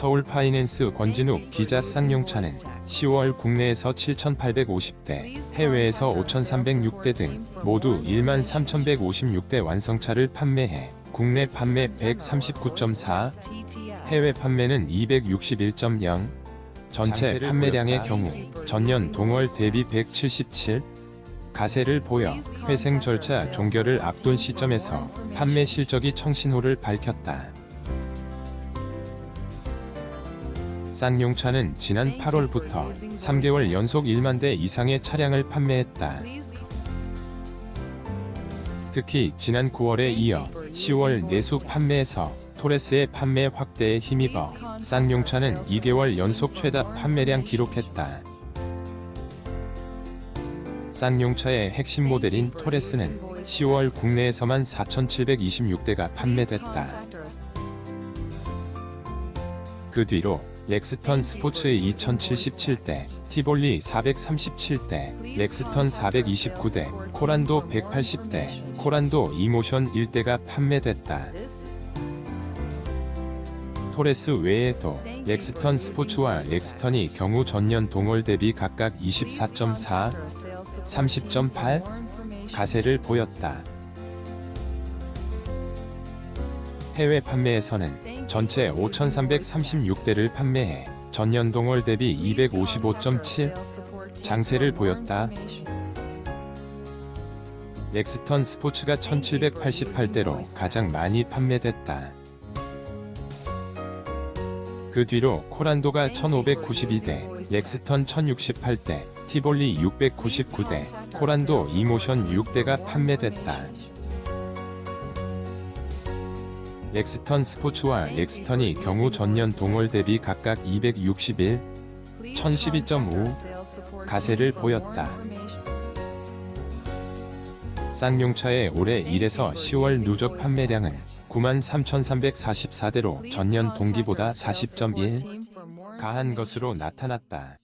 서울 파이낸스 권진욱 기자 쌍용차는 10월 국내에서 7,850대, 해외에서 5,306대 등 모두 1만 3,156대 완성차를 판매해 국내 판매 139.4, 해외 판매는 261.0, 전체 판매량의 경우 전년 동월 대비 177, 가세를 보여 회생 절차 종결을 앞둔 시점에서 판매 실적이 청신호를 밝혔다. 쌍용차는 지난 8월부터 3개월 연속 1만 대 이상의 차량을 판매했다. 특히 지난 9월에 이어 10월 내수 판매에서 토레스의 판매 확대에 힘입어 쌍용차는 2개월 연속 최다 판매량 기록했다. 쌍용차의 핵심 모델인 토레스는 10월 국내에서만 4,726대가 판매됐다. 그 뒤로 렉스턴 스포츠 2077대, 티볼리 437대, 렉스턴 429대, 코란도 180대, 코란도 이모션 1대가 판매됐다. 토레스 외에도 렉스턴 스포츠와 렉스턴이 경우 전년 동월 대비 각각 24.4, 30.8 가세를 보였다. 해외 판매에서는 전체 5,336대를 판매해 전년 동월 대비 255.7 장세를 보였다. 렉스턴 스포츠가 1,788대로 가장 많이 판매됐다. 그 뒤로 코란도가 1592대, 렉스턴 1068대, 티볼리 699대, 코란도 이모션 6대가 판매됐다. 렉스턴 스포츠와 렉스턴이 경우 전년 동월 대비 각각 261, 1012.5 가세를 보였다. 쌍용차의 올해 1에서 10월 누적 판매량은 93,344대로 전년 동기보다 40.1 가한 것으로 나타났다.